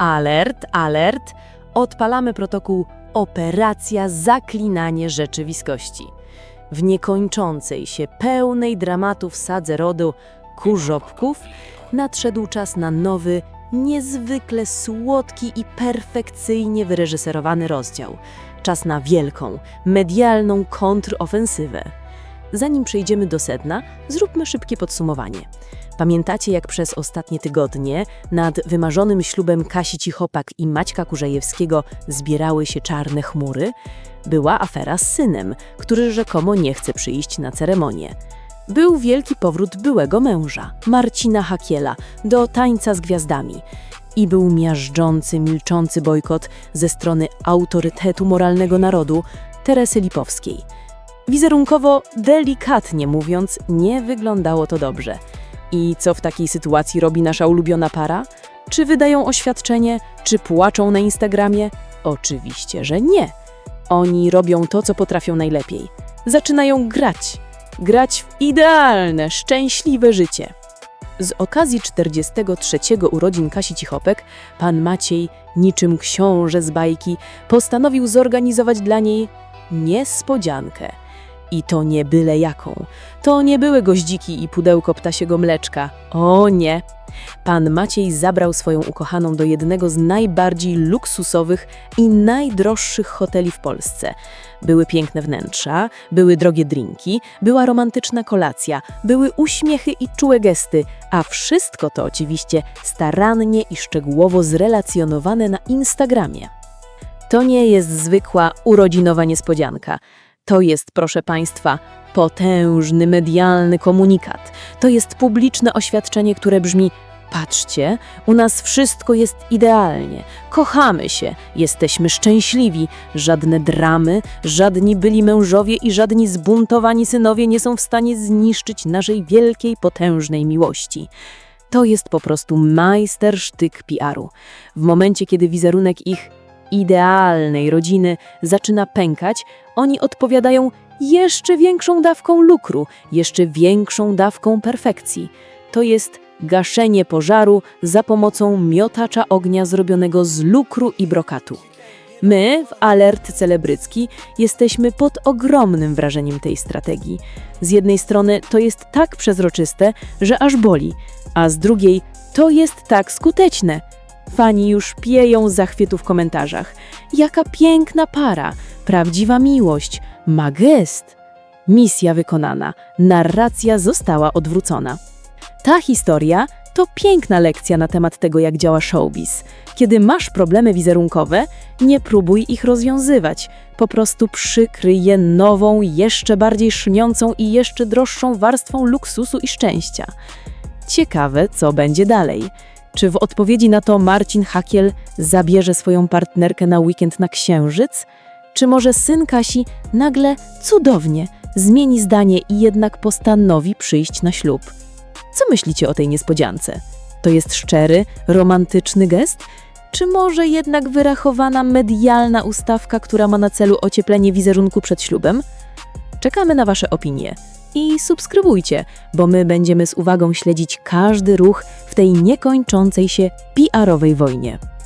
Alert, alert! Odpalamy protokół Operacja Zaklinanie Rzeczywistości. W niekończącej się, pełnej dramatów sadze rodu kurzopków nadszedł czas na nowy, niezwykle słodki i perfekcyjnie wyreżyserowany rozdział. Czas na wielką, medialną kontrofensywę. Zanim przejdziemy do sedna, zróbmy szybkie podsumowanie. Pamiętacie, jak przez ostatnie tygodnie nad wymarzonym ślubem Kasi Cichopak i Maćka Kurzejewskiego zbierały się czarne chmury? Była afera z synem, który rzekomo nie chce przyjść na ceremonię. Był wielki powrót byłego męża, Marcina Hakiela, do tańca z gwiazdami. I był miażdżący, milczący bojkot ze strony autorytetu moralnego narodu, Teresy Lipowskiej. Wizerunkowo, delikatnie mówiąc, nie wyglądało to dobrze. I co w takiej sytuacji robi nasza ulubiona para? Czy wydają oświadczenie, czy płaczą na Instagramie? Oczywiście, że nie. Oni robią to, co potrafią najlepiej. Zaczynają grać. Grać w idealne, szczęśliwe życie. Z okazji 43. urodzin Kasi Cichopek, pan Maciej, niczym książę z bajki, postanowił zorganizować dla niej niespodziankę. I to nie byle jaką. To nie były goździki i pudełko ptasiego mleczka. O nie! Pan Maciej zabrał swoją ukochaną do jednego z najbardziej luksusowych i najdroższych hoteli w Polsce. Były piękne wnętrza, były drogie drinki, była romantyczna kolacja, były uśmiechy i czułe gesty, a wszystko to oczywiście starannie i szczegółowo zrelacjonowane na Instagramie. To nie jest zwykła urodzinowa niespodzianka. To jest, proszę Państwa, potężny medialny komunikat. To jest publiczne oświadczenie, które brzmi: Patrzcie, u nas wszystko jest idealnie, kochamy się, jesteśmy szczęśliwi, żadne dramy, żadni byli mężowie i żadni zbuntowani synowie nie są w stanie zniszczyć naszej wielkiej, potężnej miłości. To jest po prostu majstersztyk PR-u. W momencie, kiedy wizerunek ich idealnej rodziny zaczyna pękać, oni odpowiadają jeszcze większą dawką lukru, jeszcze większą dawką perfekcji. To jest gaszenie pożaru za pomocą miotacza ognia zrobionego z lukru i brokatu. My w Alert Celebrycki jesteśmy pod ogromnym wrażeniem tej strategii. Z jednej strony to jest tak przezroczyste, że aż boli, a z drugiej to jest tak skuteczne. Fani już pieją z zachwytu w komentarzach. Jaka piękna para, prawdziwa miłość, ma gest. Misja wykonana, narracja została odwrócona. Ta historia to piękna lekcja na temat tego, jak działa showbiz. Kiedy masz problemy wizerunkowe, nie próbuj ich rozwiązywać. Po prostu przykryj je nową, jeszcze bardziej szmiącą i jeszcze droższą warstwą luksusu i szczęścia. Ciekawe, co będzie dalej. Czy w odpowiedzi na to Marcin Hakiel zabierze swoją partnerkę na weekend na Księżyc? Czy może syn Kasi nagle cudownie zmieni zdanie i jednak postanowi przyjść na ślub? Co myślicie o tej niespodziance? To jest szczery, romantyczny gest? Czy może jednak wyrachowana medialna ustawka, która ma na celu ocieplenie wizerunku przed ślubem? Czekamy na Wasze opinie. I subskrybujcie, bo my będziemy z uwagą śledzić każdy ruch w tej niekończącej się PR-owej wojnie.